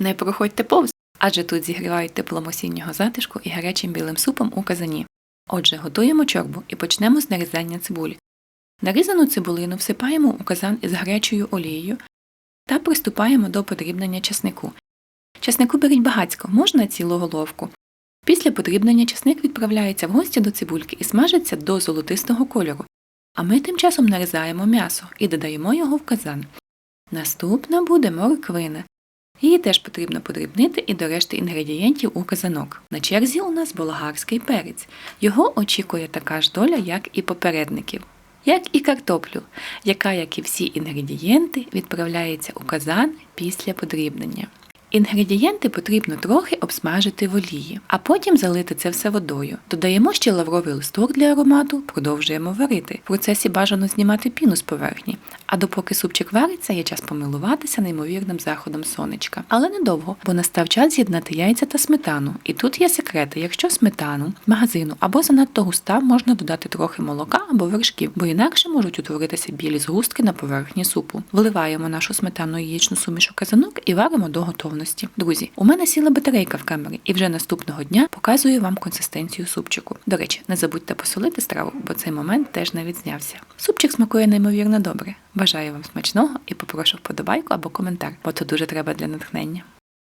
Не проходьте повз, адже тут зігрівають теплом осіннього затишку і гарячим білим супом у казані. Отже, готуємо чорбу і почнемо з нарізання цибулі. Нарізану цибулину всипаємо у казан із гарячою олією та приступаємо до подрібнення часнику. Часнику беріть багацько, можна цілу головку. Після подрібнення часник відправляється в гості до цибульки і смажиться до золотистого кольору. А ми тим часом нарізаємо м'ясо і додаємо його в казан. Наступна буде морквина. Її теж потрібно подрібнити і до решти інгредієнтів у казанок. На черзі у нас болгарський перець. Його очікує така ж доля, як і попередників. Як і картоплю, яка, як і всі інгредієнти, відправляється у казан після подрібнення. Інгредієнти потрібно трохи обсмажити в олії, а потім залити це все водою. Додаємо ще лавровий листок для аромату, продовжуємо варити. В процесі бажано знімати піну з поверхні. А допоки супчик вариться, є час помилуватися неймовірним заходом сонечка. Але недовго, бо настав час з'єднати яйця та сметану. І тут є секрети: якщо сметану, магазину або занадто густа, можна додати трохи молока або вершків, бо інакше можуть утворитися білі згустки на поверхні супу. Вливаємо нашу сметану і яєчну суміш у казанок і варимо до готовності. Друзі, у мене сіла батарейка в камері, і вже наступного дня показую вам консистенцію супчику. До речі, не забудьте посолити страву, бо цей момент теж не відзнявся. Супчик смакує неймовірно добре. Бажаю вам смачного і попрошу вподобайку або коментар, бо то дуже треба для натхнення.